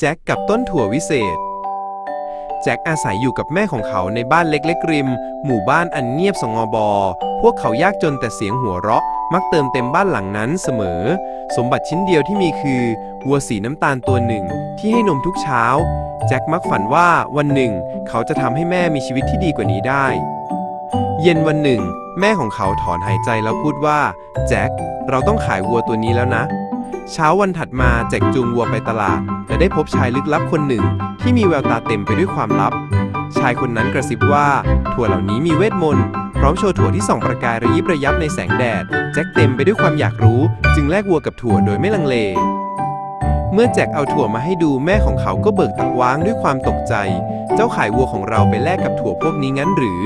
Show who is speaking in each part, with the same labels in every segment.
Speaker 1: แจ็คกับต้นถั่ววิเศษ แจ็คอาศัยอยู่กับแม่ของเขาในบ้านเล็กๆริม หมู่บ้านอันเงียบสงบอ พวกเขายากจนแต่เสียงหัวเราะ มักเติมเต็มบ้านหลังนั้นเสมอ สมบัติชิ้นเดียวที่มีคือวัวสีน้ำตาลตัวหนึ่ง ที่ให้นมทุกเช้า แจ็คมักฝันว่าวันหนึ่ง เขาจะทำให้แม่มีชีวิตที่ดีกว่านี้ได้ เย็นวันหนึ่ง แม่ของเขาถอนหายใจแล้วพูดว่า แจ็คเราต้องขายวัวตัวนี้แล้วนะ เช้าวันถัดมาแจ็คจูงวัวไปตลาด และได้พบชายลึกลับคนหนึ่ง ที่มีแววตาเต็มไปด้วยความลับ ชายคนนั้นกระซิบว่า ถั่วเหล่านี้มีเวทมนต์พร้อมโชว์ถั่วที่ส่องประกายระยิบระยับในแสงแดด แจ็คเต็มไปด้วยความอยากรู้ จึงแลกวัวกับถั่วโดยไม่ลังเล เมื่อแจ็คเอาถั่วมาให้ดูแม่ของเขาก็เบิกตักว้างด้วยความตกใจ เจ้าขายวัวของเราไปแลกกับถั่วพวกนี้งั้นหรือ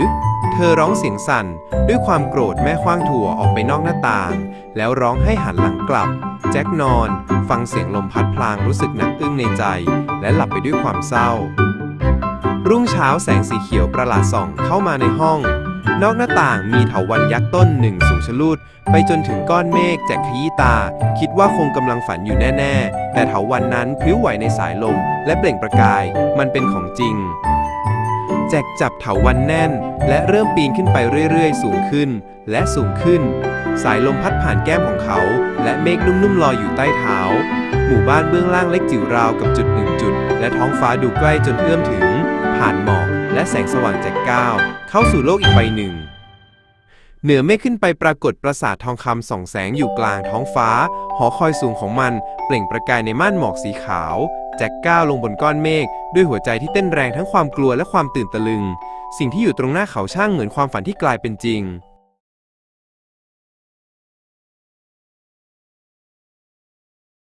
Speaker 1: เธอร้องเสียงสั่น ด้วยความโกรธแม่คว้างถั่วออกไปนอกหน้าต่าง แล้วร้องให้หันหลังกลับ แจ็คนอน ฟังเสียงลมพัดพลางรู้สึกหนักอึ้งในใจ และหลับไปด้วยความเศร้า รุ่งเช้าแสงสีเขียวประหลาดส่องเข้ามาในห้อง นอกหน้าต่างมีเถาวัลย์ยักษ์ต้นหนึ่งสูงชะลูด ไปจนถึงก้อนเมฆแจกขยี้ตา คิดว่าคงกำลังฝันอยู่แน่ ๆ แต่เถาวันนั้นพลิ้วไหวในสายลม และเปล่งประกาย มันเป็นของจริง แจกจับเถาวันแน่น และเริ่มปีนขึ้นไปเรื่อยๆ สูงขึ้น และสูงขึ้น สายลมพัดผ่านแก้มของเขา และเมฆนุ่มๆลอยอยู่ใต้เท้า หมู่บ้านเบื้องล่างเล็กจิ๋วราวกับจุดหนึ่งจุด และท้องฟ้าดูใกล้จนเอื้อมถึง ผ่านหมอก และแสงสว่างจากก้าวเข้าสู่โลกอีกใบหนึ่ง เหนือเมฆขึ้นไปปรากฏปราสาททองคำส่องแสงอยู่กลางท้องฟ้า หอคอยสูงของมัน เปล่งประกายในม่านหมอกสีขาว แจ็คก้าวลงบนก้อนเมฆด้วยหัวใจที่เต้นแรงทั้งความกลัวและความตื่นตะลึง สิ่งที่อยู่ตรงหน้าเขาช่างเหมือนความฝันที่กลายเป็นจริง